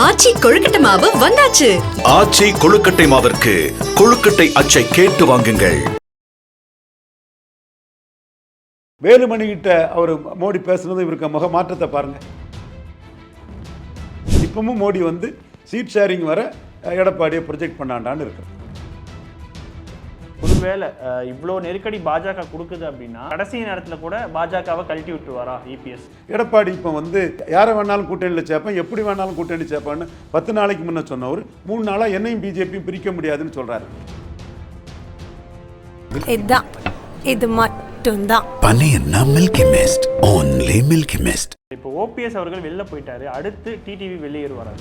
ஆச்சி கொழுக்கட்டை மாவு வந்தாச்சு. ஆச்சி கொழுக்கட்டை மாவிற்கு கொழுக்கட்டை அச்சை கேட்டு வாங்குங்கள். வேலுமணி கிட்ட அவர் மோடி பேசுனது இவருக்கு முக மாற்றத்தை பாருங்க. இப்பவும் மோடி வந்து சீட் ஷேரிங் வர எடப்பாடியை ப்ரொஜெக்ட் பண்ணாண்டான்னு இருக்கு ஒருவேளை இவ்வளோ நெருக்கடி பாஜக கொடுக்குது அப்படின்னா கடைசி நேரத்தில் கூட பாஜகவை கழட்டி விட்டுருவாரா இபிஎஸ்? எடப்பாடி இப்போ வந்து யாரை வேணாலும் கூட்டணியில் சேர்ப்பேன் எப்படி வேணாலும் கூட்டணி சேர்ப்பேன்னு பத்து நாளைக்கு முன்ன சொன்னவர் மூணு நாளாக என்னையும் பிஜேபியும் பிரிக்க முடியாதுன்னு சொல்றாரு. இதுதான் இது மட்டும்தான். பன்னீர்னா milky mist only milky mist இப்போ ஓபிஎஸ் அவர்கள் வெளில போயிட்டாரு அடுத்து டிடிவி வெளியேறுவாரா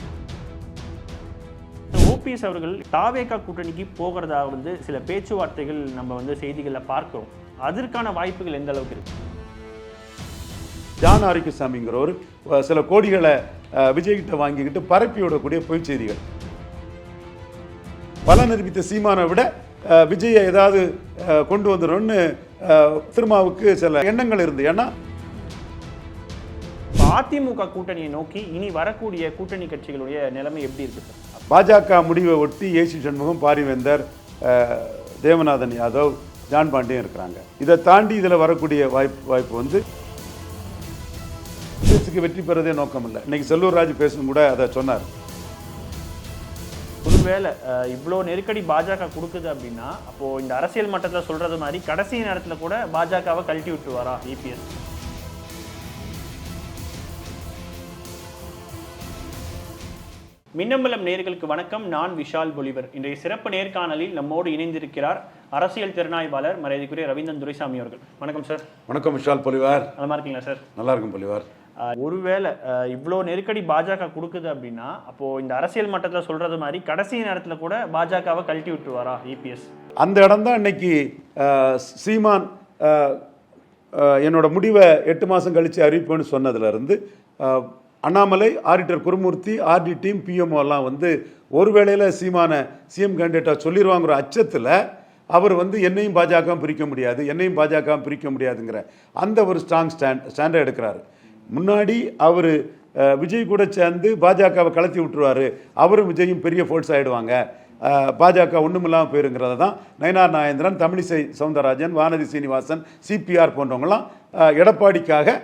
ஓபிஎஸ் அவர்கள் தாவேகா கூட்டணிக்கு போகிறதா வந்து சில பேச்சுவார்த்தைகள் நம்ம வந்து செய்திகளில் பார்க்கிறோம். அதற்கான வாய்ப்புகள் எந்த அளவுக்கு இருக்கு? ஜான் ஆரோக்கியசாமிங்கிறவர் சில கோடிகளை விஜய்கிட்ட வாங்கிக்கிட்டு பரப்பி விடக்கூடிய பொய்ச் செய்திகள் பல நிரூபித்த சீமானை விட விஜயை ஏதாவது கொண்டு வந்துடும்னு அஹ், திருமாவுக்கு சில எண்ணங்கள் இருந்து ஏன்னா அதிமுக கூட்டணியை நோக்கி இனி வரக்கூடிய கூட்டணி கட்சிகளுடைய நிலைமை எப்படி இருக்கு? சார் பாஜக முடிவை ஒட்டி ஏசி சண்முகம் பாரிவேந்தர் தேவநாதன் யாதவ் ஜான் பாண்டியன் இருக்கிறாங்க. இதை தாண்டி இதில் வரக்கூடிய வாய்ப்பு வாய்ப்பு வந்து காங்கிரஸுக்கு வெற்றி பெறதே நோக்கம் இல்லை இன்னைக்கு செல்லூர் ராஜ் பேசும் கூட அதை சொன்னார். ஒருவேளை இவ்வளோ நெருக்கடி பாஜக கொடுக்குது அப்படின்னா அப்போது இந்த அரசியல் மட்டத்தில் சொல்கிறது மாதிரி கடைசி நேரத்தில் கூட பாஜகவை கழட்டி விட்டுருவாரா E இபிஎஸ் மின்னம்பலம் நேயர்களுக்கு வணக்கம். நான் விஷால் பொலிவர். இன்றைய சிறப்பு நேர்காணலில் நம்மோடு இணைந்திருக்கிறார் அரசியல் திறனாய்வாளர் மரியாதைக்குரிய ரவீந்திரன் துரைசாமி அவர்கள். வணக்கம் சார் வணக்கம் விஷால் பொலிவார். நலமா இருக்கீங்களா சார் நல்லா இருக்கும் பொலிவார். ஒருவேளை இவ்வளோ நெருக்கடி பாஜக கொடுக்குது அப்படின்னா அப்போ இந்த அரசியல் மட்டத்தில் சொல்றது மாதிரி கடைசி நேரத்தில் கூட பாஜகவை கழட்டி விட்டுருவாரா இபிஎஸ் அந்த இடம்தான் இன்னைக்கு அஹ், சீமான் என்னோட முடிவை எட்டு மாதம் கழித்து அறிவிப்பேன்னு சொன்னதுலேருந்து Annamalai auditor Gurumurthy RT team PMO எல்லாம் வந்து ஒரு வேளையில் சீமான சிஎம் கேண்டிடேட்டாக சொல்லிடுவாங்கிற அச்சத்தில் அவர் வந்து என்னையும் பாஜகவும் பிரிக்க முடியாது என்னையும் பாஜகவும் பிரிக்க முடியாதுங்கிற அந்த ஒரு ஸ்ட்ராங் ஸ்டாண்ட் ஸ்டாண்டை எடுக்கிறாரு. முன்னாடி அவர் விஜய் கூட சேர்ந்து பாஜகவை கலத்தி விட்டுருவார். அவரும் விஜயும் பெரிய ஃபோர்ஸ் ஆகிடுவாங்க பாஜக ஒன்றுமில்லாமல் போயிருங்கிறத தான் நயனார் நாயந்திரன் தமிழிசை சவுந்தரராஜன் வானதி சீனிவாசன் சிபிஆர் போன்றவங்களாம் எடப்பாடிக்காக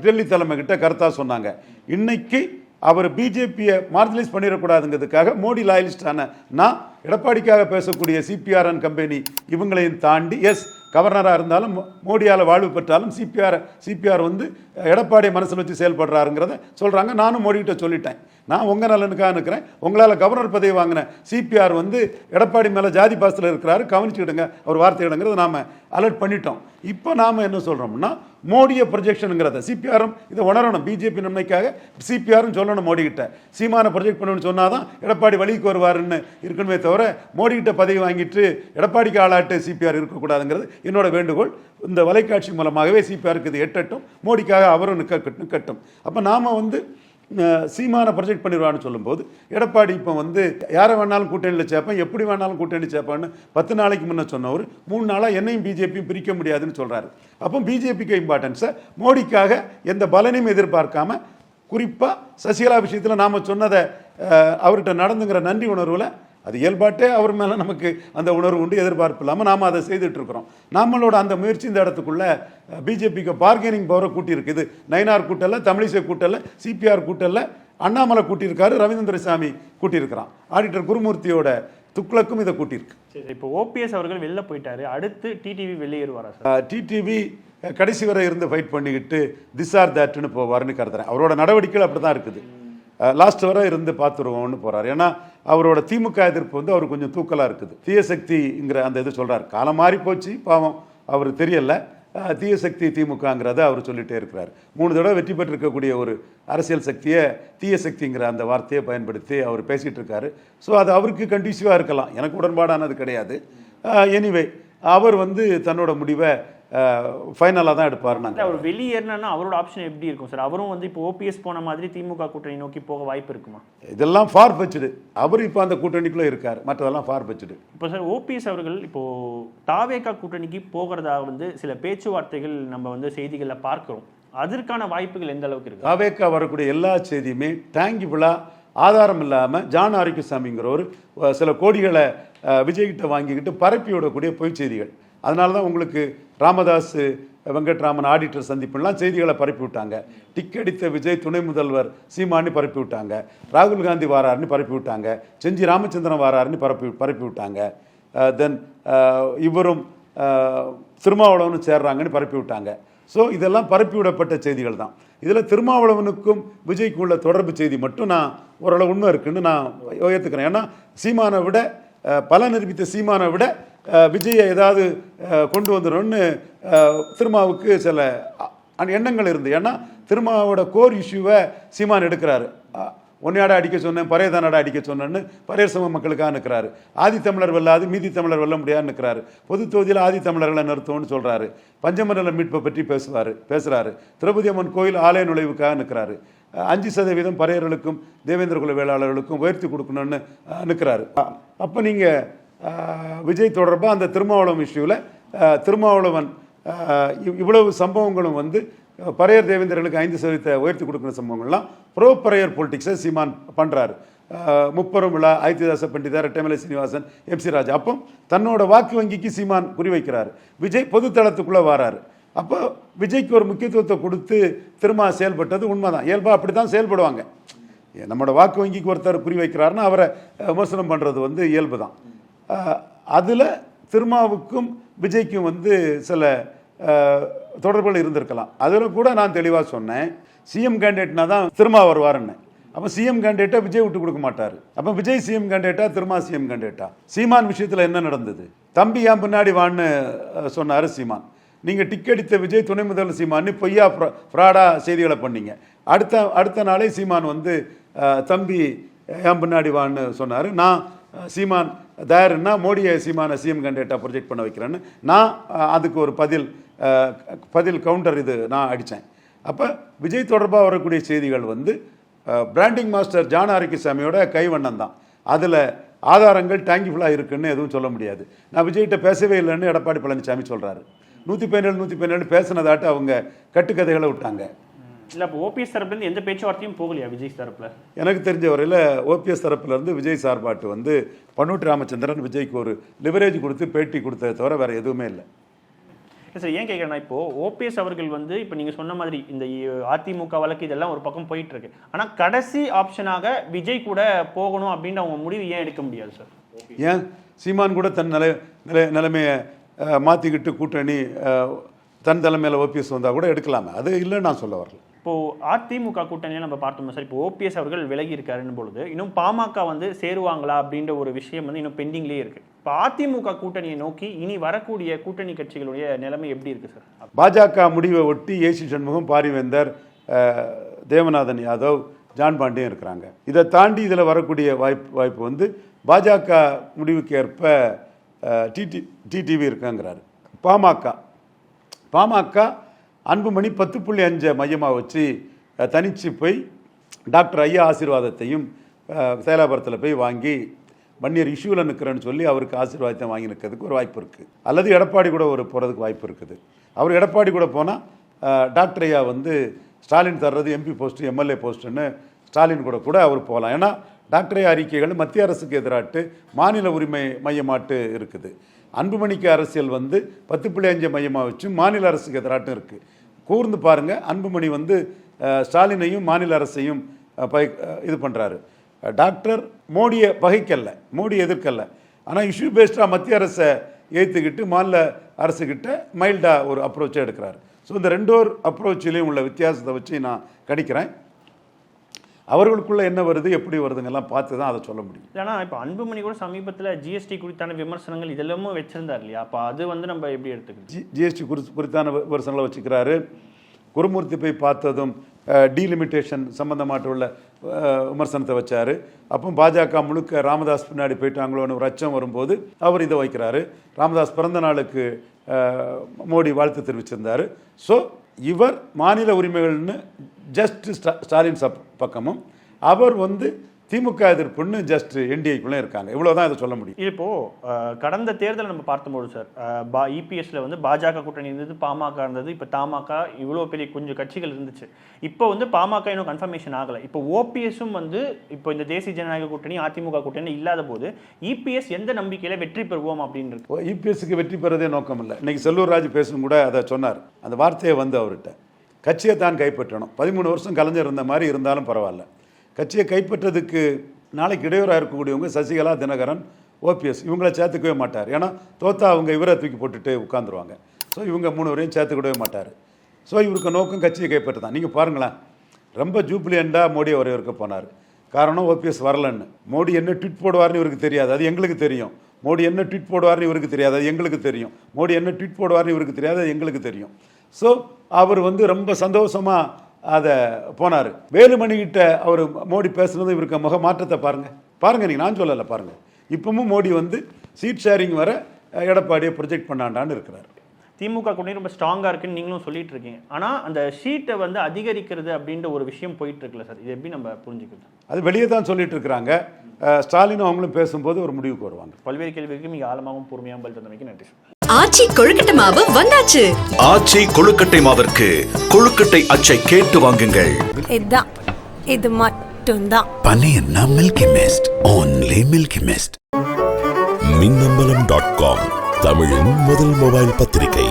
டெல்லி தலைமை கிட்ட கருத்தாக சொன்னாங்க. இன்னைக்கு அவர் பிஜேபியை மார்ஜினைஸ் பண்ணிடக்கூடாதுங்கிறதுக்காக மோடி லாயலிஸ்டான நான் எடப்பாடிக்காக பேசக்கூடிய சிபிஆர்என் கம்பெனி இவங்களையும் தாண்டி எஸ் கவர்னராக இருந்தாலும் மோ- மோடியால் வாழ்வு பெற்றாலும் சிபிஆர் சிபிஆர் வந்து எடப்பாடி மனசில் வச்சு செயல்படுறாருங்கிறத சொல்கிறாங்க நானும் மோடிக்கிட்ட சொல்லிட்டேன். நான் உங்கள் நலனுக்காக இருக்கிறேன் உங்களால் கவர்னர் பதவி வாங்கின சிபிஆர் வந்து எடப்பாடி மேலே ஜாதி பாசத்தில் இருக்கிறாரு. கவனிச்சுக்கிடுங்க. அவர் வார்த்தையிடுங்கிறத நாம் அலர்ட் பண்ணிட்டோம். இப்போ நாம் என்ன சொல்கிறோம்னா மோடிய ப்ரொஜெக்ஷனுங்கிறத சிபிஆரும் இதை உணரணும். பிஜேபி நன்மைக்காக சிபிஆரும் சொல்லணும் மோடிக்கிட்ட சீமான ப்ரொஜெக்ட் பண்ணணும்னு சொன்னால் தான் எடப்பாடி வழிக்கு வருவாருன்னு இருக்கணுமே தவிர மோடி பதவி வாங்கிட்டு எடப்பாடிக்கு ஆளாட்டு சிபிஆர் இருக்கக்கூடாதுங்கிறது என்னோட வேண்டுகோள். இந்த வலைக்காட்சி மூலமாகவே சிபிஆருக்கு இது எட்டட்டும். மோடிக்காக அவரும் நிற்க நிற்கட்டும் அப்போ நாம் வந்து சீமான ப்ரொஜெக்ட் பண்ணிடுவான்னு சொல்லும்போது எடப்பாடி இப்போ வந்து யாரை வேணாலும் கூட்டணியில் சேர்ப்பேன் எப்படி வேணாலும் கூட்டணி சேர்ப்பேன்னு பத்து நாளைக்கு முன்னே சொன்னவர் மூணு நாளாக என்னையும் பிஜேபியும் பிரிக்க முடியாதுன்னு சொல்கிறாரு அப்போ பிஜேபிக்கு இம்பார்ட்டன்ஸை மோடிக்காக எந்த பலனையும் எதிர்பார்க்காம குறிப்பாக சசிகலா விஷயத்தில் நாம் சொன்னதை அவர்கிட்ட நடந்துங்கிற நன்றி உணர்வில் அது இயல்பாட்டே அவர் மேலே நமக்கு அந்த உணர்வு உண்டு எதிர்பார்ப்பு இல்லாமல் நாம் அதை செய்துட்டு இருக்கிறோம் நம்மளோட அந்த முயற்சி இந்த இடத்துக்குள்ள பிஜேபிக்கு பார்கெனிங் பவரை கூட்டியிருக்கு இது நயனார் கூட்டல்ல தமிழிசை கூட்டல்ல சிபிஆர் கூட்டல்ல அண்ணாமலை கூட்டியிருக்காரு ரவீந்திர சாமி கூட்டியிருக்கிறான். ஆடிட்டர் குருமூர்த்தியோட துக்ளக்கும் இதை கூட்டியிருக்கு. சரி இப்போ ஓபிஎஸ் அவர்கள் வெளில போயிட்டாரு. அடுத்து டிடிவி வெளியேறுவாரா சார்? டிடிவி கடைசி வரை இருந்து ஃபைட் பண்ணிக்கிட்டு திஸ் ஆர் தட்னு போவார்னு கருதுறேன். அவரோட நடவடிக்கைகள் அப்படி தான் இருக்குது. லாஸ்ட் வரை இருந்து பார்த்துருவோம்னு போகிறார் ஏன்னா அவரோட திமுக எதிர்ப்பு வந்து அவர் கொஞ்சம் தூக்கலாக இருக்குது. தீயசக்திங்கிற அந்த இது சொல்கிறார் காலம் மாறி போச்சு பாவம். அவர் தெரியலை. தீயசக்தி திமுகங்கிறத அவர் சொல்லிகிட்டே இருக்கிறார். மூணு தடவை வெற்றி பெற்றிருக்கக்கூடிய ஒரு அரசியல் சக்தியை தீயசக்திங்கிற அந்த வார்த்தையை பயன்படுத்தி அவர் பேசிகிட்டு இருக்காரு. ஸோ அது அவருக்கு கண்டிசிவாக இருக்கலாம். எனக்கு உடன்பாடானது கிடையாது. எனிவே அவர் வந்து தன்னோட முடிவை ஃபைனலாக தான் எடுப்பார் நாங்கள் அவர் வெளியேறினா அவரோட ஆப்ஷன் எப்படி இருக்கும் சார் அவரும் வந்து இப்போ ஓபிஎஸ் போன மாதிரி திமுக கூட்டணி நோக்கி போக வாய்ப்பு இருக்குமா? இதெல்லாம் ஃபார் பச்சுடு அவர் இப்போ அந்த கூட்டணிக்குள்ளே இருக்கார். மற்றதெல்லாம் ஃபார் பச்சுடு இப்போ சார் ஓபிஎஸ் அவர்கள் இப்போ தாவேகா கூட்டணிக்கு போகிறதா வந்து சில பேச்சுவார்த்தைகள் நம்ம வந்து செய்திகளில் பார்க்கிறோம். அதற்கான வாய்ப்புகள் எந்த அளவுக்கு இருக்கு? தாவேக்கா வரக்கூடிய எல்லா செய்தியுமே டேங்கிபிளாக ஆதாரம் இல்லாமல் ஜான் ஆரோக்கியசாமிங்கிறவர் அஹ், சில கோடிகளை விஜய்கிட்ட வாங்கிக்கிட்டு பரப்பி விடக்கூடிய பொய் செய்திகள். அதனால தான் உங்களுக்கு ராமதாஸ் வெங்கட்ராமன் ஆடிட்டர் சந்திப்புலாம் செய்திகளை பரப்பி விட்டாங்க டிக் அடித்த விஜய் துணை முதல்வர் சீமானி பரப்பி விட்டாங்க ராகுல் காந்தி வாராருன்னு பரப்பி விட்டாங்க செஞ்சி ராமச்சந்திரன் வாராருன்னு பரப்பி பரப்பி விட்டாங்க தென் இவரும் திருமாவளவனும் சேர்றாங்கன்னு பரப்பி விட்டாங்க ஸோ இதெல்லாம் பரப்பி விடப்பட்ட செய்திகள் தான். இதில் திருமாவளவனுக்கும் விஜய்க்கும் உள்ள தொடர்பு செய்தி மட்டும் நான் ஓரளவு உண்மை இருக்குன்னு நான் ஏற்றுக்கிறேன் ஏன்னா சீமானை விட பல நிரூபித்த சீமானை விட விஜயை ஏதாவது கொண்டு வந்துடும்னு திருமாவுக்கு சில எண்ணங்கள் இருந்து ஏன்னா திருமாவோட கோர் இஷ்யூவை சீமான் எடுக்கிறாரு. அஹ், அடிக்க சொன்னேன் பறையதானடா அடிக்க சொன்னேன்னு பறையர் சம மக்களுக்காக நிற்கிறாரு. ஆதி தமிழர் வெல்லாது மீதி தமிழர் வெல்ல முடியாது நிற்கிறாரு. பொது தொகுதியில் ஆதி தமிழர்களை நிறுத்துவோம்னு சொல்கிறாரு பஞ்சமண்டல மீட்பை பற்றி பேசுவார் பேசுகிறாரு திரௌபதி அம்மன் கோயில் ஆலய நுழைவுக்காக நிற்கிறாரு. அஞ்சு சதவீதம் பறையர்களுக்கும் தேவேந்திர குல வேளாளர்களுக்கும் உயர்த்தி கொடுக்கணும்னு நிற்கிறாரு. அப்போ நீங்கள் விஜய் தொடர்பாக அந்த திருமாவளவன் இஷ்யூவில் திருமாவளவன் இவ்- இவ்வளவு சம்பவங்களும் வந்து பரையர் தேவேந்திரனுக்கு ஐந்து சதவீதத்தை உயர்த்தி கொடுக்குற சம்பவங்கள்லாம் ப்ரோ பரையர் பொலிட்டிக்ஸை சீமான் பண்ணுறாரு முப்பெரும் விழா ஐத்திதாச பண்டிதார் டெமலை சீனிவாசன் எம் சி ராஜா. அப்போ தன்னோட வாக்கு வங்கிக்கு சீமான் குறிவைக்கிறார் விஜய் பொதுத்தளத்துக்குள்ளே வராரு. அப்போ விஜய்க்கு ஒரு முக்கியத்துவத்தை கொடுத்து திரும்ப செயல்பட்டது உண்மைதான். இயல்பாக அப்படி தான் செயல்படுவாங்க நம்மளோட வாக்கு வங்கிக்கு ஒருத்தர் குறி வைக்கிறாருன்னா அவரை விமர்சனம் பண்ணுறது வந்து இயல்பு தான் அதில் திருமாவுக்கும் விஜய்க்கும் வந்து சில தொடர்புகள் இருந்திருக்கலாம். அதில் கூட நான் தெளிவாக சொன்னேன். சிஎம் கேண்டிடேட்னா தான் திருமா வருவாருன்னு. அப்போ சிஎம் கேண்டிடேட்டை விஜய் விட்டு கொடுக்க மாட்டார். அப்போ விஜய் சிஎம் கேண்டிடேட்டா திருமா சிஎம் கேண்டிடேட்டா சீமான் விஷயத்தில் என்ன நடந்தது? தம்பி ஏன் பின்னாடி வான்னு சொன்னார் சீமான். நீங்கள் டிக்கெடுத்த விஜய் துணை முதல்வர் சீமான்னு பொய்யா ஃப்ராடாக செய்திகளை பண்ணீங்க. அடுத்த அடுத்த நாளே சீமான் வந்து தம்பி ஏன் பின்னாடி வான்னு சொன்னார். நான் சீமான் தயாருன்னா மோடியை சீமான சிஎம் கேண்டிடேட்டாக ப்ரொஜெக்ட் பண்ண வைக்கிறேன்னு. நான் அதுக்கு ஒரு பதில் பதில் கவுண்டர் இது நான் அடித்தேன் அப்போ விஜய் தொடர்பாக வரக்கூடிய செய்திகள் வந்து பிராண்டிங் மாஸ்டர் ஜான் ஆரோக்கியசாமியோட கைவண்ணம் தான். அதில் ஆதாரங்கள் டேங்கிஃபுல்லாக இருக்குன்னு எதுவும் சொல்ல முடியாது. நான் விஜய்கிட்ட பேசவே இல்லைன்னு எடப்பாடி பழனிசாமி சொல்கிறாரு நூற்றி பதினேழு நூற்றி பதினேழு பேசினதாட்டு அவங்க கட்டுக்கதைகளை விட்டாங்க. இல்ல அப்போ ஓபிஎஸ் தரப்புல இருந்து எந்த பேச்சுவார்த்தையும் போகலையா விஜய் தரப்புல எனக்கு தெரிஞ்ச வரையில் ஓபிஎஸ் தரப்புலேருந்து விஜய் சார்பாட்டு வந்து பன்னூற்றி ராமச்சந்திரன் விஜய்க்கு ஒரு லிவரேஜ் கொடுத்து பேட்டி கொடுத்ததை தவிர வேறு எதுவுமே இல்லை. சார் ஏன் கேட்குறேன்னா இப்போ ஓபிஎஸ் அவர்கள் வந்து இப்போ நீங்க சொன்ன மாதிரி இந்த அதிமுக வழக்கு இதெல்லாம் ஒரு பக்கம் போயிட்டு இருக்கு ஆனா கடைசி ஆப்ஷனாக விஜய் கூட போகணும் அப்படின்னு அவங்க முடிவு ஏன் எடுக்க முடியாது சார் ஏன்? சீமான் கூட தன் நிலை நிலை நிலைமையை மாற்றிக்கிட்டு கூட்டணி தன் தலைமையில் ஓபிஎஸ் வந்தால் கூட எடுக்கலாமே. அது இல்லைன்னு நான் சொல்ல வரல. இப்போ அதிமுக கூட்டணியை நம்ம பார்த்தோம்னா சார் இப்போ ஓபிஎஸ் அவர்கள் விலகி இருக்காருன்னு பொழுது இன்னும் பாமக வந்து சேருவாங்களா அப்படின்ற ஒரு விஷயம் வந்து இன்னும் பெண்டிங்லேயே இருக்கு. இப்போ அதிமுக கூட்டணியை நோக்கி இனி வரக்கூடிய கூட்டணி கட்சிகளுடைய நிலைமை எப்படி இருக்கு சார்? பாஜக முடிவை ஒட்டி ஏசி சண்முகம் பாரிவேந்தர் தேவநாதன் யாதவ் ஜான் பாண்டியும் இருக்கிறாங்க. இதை தாண்டி இதில் வரக்கூடிய வாய்ப்பு வாய்ப்பு வந்து பாஜக முடிவுக்கு ஏற்ப டிடி டிடிவி இருக்காங்கிறாரு. பாமக. பாமக அன்புமணி பத்து புள்ளி அஞ்சை மையமாக வச்சு தனிச்சு போய் டாக்டர் ஐயா ஆசீர்வாதத்தையும் சேலாபுரத்தில் போய் வாங்கி வன்னியர் இஷ்யூவில் நிற்கிறேன்னு சொல்லி அவருக்கு ஆசீர்வாதத்தை வாங்கி நிற்கிறதுக்கு ஒரு வாய்ப்பு இருக்குது அல்லது எடப்பாடி கூட ஒரு போகிறதுக்கு வாய்ப்பு இருக்குது. அவர் எடப்பாடி கூட போனால் டாக்டர் ஐயா வந்து ஸ்டாலின் தர்றது M P post M L A போஸ்ட்டுன்னு Stalin கூட கூட அவர் போகலாம். ஏன்னா டாக்டர் ஐயா அறிக்கைகள் மத்திய அரசுக்கு எதிராட்டு மாநில உரிமை மையமாட்டு இருக்குது. அன்புமணிக்கு அரசியல் வந்து பத்து புள்ளி அஞ்சு மையமாக வச்சு மாநில அரசுக்கு எதிராட்டும் இருக்குது கூர்ந்து பாருங்க. அன்புமணி வந்து ஸ்டாலினையும் மாநில அரசையும் பகை இது பண்ணுறாரு டாக்டர் மோடியை பகைக்கல்ல மோடி எதிர்க்கல்ல. ஆனால் இஷ்யூ பேஸ்டாக மத்திய அரசை ஏற்றுக்கிட்டு மாநில அரசுக்கிட்ட மைல்டாக ஒரு அப்ரோச்சை எடுக்கிறார். ஸோ இந்த ரெண்டோர் அப்ரோச்சிலையும் உள்ள வித்தியாசத்தை வச்சு நான் கணிக்கிறேன். அவர்களுக்குள்ள என்ன வருது எப்படி வருதுங்கெல்லாம் பார்த்து தான் அதை சொல்ல முடியும். ஏன்னா இப்போ அன்புமணி கூட சமீபத்தில் ஜிஎஸ்டி குறித்தான விமர்சனங்கள் இதெல்லாமும் வச்சிருந்தார் இல்லையா? அப்போ அது வந்து நம்ம எப்படி எடுத்துக்கணும் ஜி ஜிஎஸ்டி குறி குறித்தான விமர்சனங்களை வச்சுக்கிறாரு. குருமூர்த்தி போய் பார்த்ததும் டீலிமிட்டேஷன் சம்மந்தமாட்ட உள்ள விமர்சனத்தை வச்சாரு. அப்போ பாஜக முழுக்க ராமதாஸ் பின்னாடி போயிட்டாங்களோன்னு ஒரு அச்சம் வரும்போது அவர் இதை வைக்கிறாரு. ராமதாஸ் பிறந்த நாளுக்கு மோடி வாழ்த்து தெரிவிச்சிருந்தாரு. ஸோ இவர் மாநில உரிமைகள்னு ஜஸ்ட் ஸ்டாலின் சப் பக்கமும். அவர் வந்து திமுக எதிர்ப்புன்னு ஜஸ்ட் என்டிஏக்குள்ளே இருக்காங்க. இவ்வளவுதான் இதை சொல்ல முடியும். இப்போ அஹ், கடந்த தேர்தலை நம்ம பார்த்தபோது சார் பா இபிஎஸ்ல வந்து பாஜக கூட்டணி இருந்தது பாமக இருந்தது இப்போ தமாக இவ்வளோ பெரிய கொஞ்சம் கட்சிகள் இருந்துச்சு. இப்போ வந்து பாமக இன்னும் கன்ஃபர்மேஷன் ஆகலை. இப்போ ஓபிஎஸும் வந்து இப்போ இந்த தேசிய ஜனநாயக கூட்டணி அதிமுக கூட்டணி இல்லாத போது இபிஎஸ் எந்த நம்பிக்கையில வெற்றி பெறுவோம் அப்படின்னு இருக்கு? இபிஎஸ்க்கு வெற்றி பெறதே நோக்கம் இல்லை இன்னைக்கு செல்லூர் ராஜ் பேசும் கூட அதை சொன்னார். அந்த வார்த்தையை வந்து அவர்கிட்ட. கட்சியை தான் கைப்பற்றணும். பதிமூணு வருஷம் கலைஞர் இருந்த மாதிரி இருந்தாலும் பரவாயில்ல. கட்சியை கைப்பற்றதுக்கு நாளைக்கு இடையூறாக இருக்கக்கூடியவங்க சசிகலா தினகரன் ஓபிஎஸ் இவங்கள சேர்த்துக்கவே மாட்டார். ஏன்னா தோத்தா அவங்க இவரை தூக்கி போட்டுட்டு உட்காந்துருவாங்க ஸோ இவங்க மூணு வரையும் சேர்த்துக்கிடவே மாட்டார். ஸோ இவருக்கு நோக்கம் கட்சியை கைப்பற்ற தான். நீங்கள் பாருங்களேன். ரொம்ப ஜூப்ளியண்டாக மோடி அவரை இருக்க போனார். காரணம் ஓபிஎஸ் வரலன்னு. மோடி என்ன ட்விட் போடுவார்னு இவருக்கு தெரியாது. அது எங்களுக்கு தெரியும். மோடி என்ன ட்விட் போடுவார்னு இவருக்கு தெரியாது. அது எங்களுக்கு தெரியும். மோடி என்ன ட்விட் போடுவார்னு இவருக்கு தெரியாது. அது எங்களுக்கு தெரியும். ஸோ அவர் வந்து ரொம்ப சந்தோஷமாக அதை போனார். வேலுமணிகிட்ட அவர் மோடி பேசுனது இவருக்கு முக மாற்றத்தை பாருங்கள் பாருங்கள் நீங்கள் நான் சொல்லலை பாருங்கள் இப்பவும் மோடி வந்து சீட் ஷேரிங் வர எடப்பாடியை ப்ரொஜெக்ட் பண்ணாண்டான்னு இருக்கிறார். திமுக கூட்டணி ரொம்ப ஸ்ட்ராங்கா இருக்குன்னு நீங்களும் சொல்லிட்டு இருக்கீங்க. ஆனா அந்த ஷீட்டை வந்து அதிகரிக்கிறது அப்படின்ற ஒரு விஷயம் போயிட்டு இருக்குல்ல சார்? இது எப்படி நம்ம புரிஞ்சுக்கிறது? அது வெளியே தான் சொல்லிட்டு இருக்கிறாங்க. அஹ், ஸ்டாலினும் அவங்களும் பேசும்போது ஒரு முடிவுக்கு வருவாங்க. பல்வேறு கேள்விக்கு மிக ஆழமாகவும் பொறுமையாகவும் பதில் தந்தமைக்கு நன்றி சார். ஆச்சி கொழுக்கட்டை மாவு வந்தாச்சு ஆச்சி கொழுக்கட்டை மாவிற்கு கொழுக்கட்டை அச்சை கேட்டு வாங்குங்கள் இதுதான் இது மட்டும்தான் Paneerna Milky Mist. Only Milky Mist. Minnambalam dot com தமிழின் முதல் மொபைல் பத்திரிகை